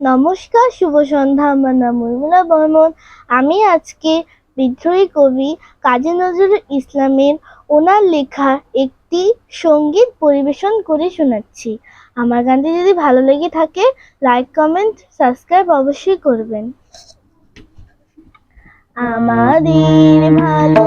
নমস্কার, শুভ সন্ধ্যা, আমার নাম উর্মিলা বর্মন। আমি আজকে বিদ্রোহী কবি কাজী নজরুল ইসলামের ওনার লেখা একটি সংগীত পরিবেশন করে শোনাচ্ছি। আমার গানটি যদি ভালো লেগে থাকে লাইক কমেন্ট সাবস্ক্রাইব অবশ্যই করবেন। আমাদের ভালো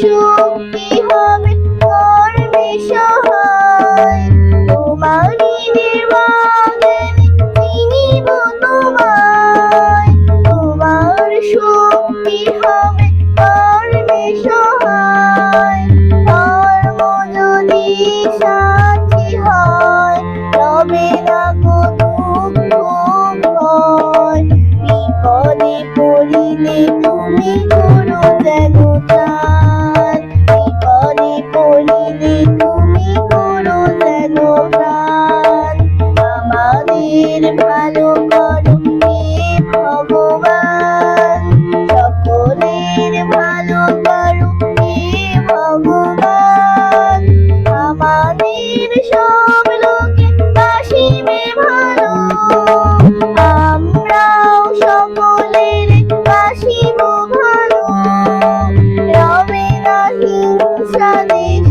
শক্তি হবে মোর বিসহায় তোমারই নির্মাণে চিনিব তোমায় তোমার শক্তি হবে মোর বিসহায় তার মজুরি সাথী হয়, তবে না কোনো বিপদে পড়িলে তুমি sunny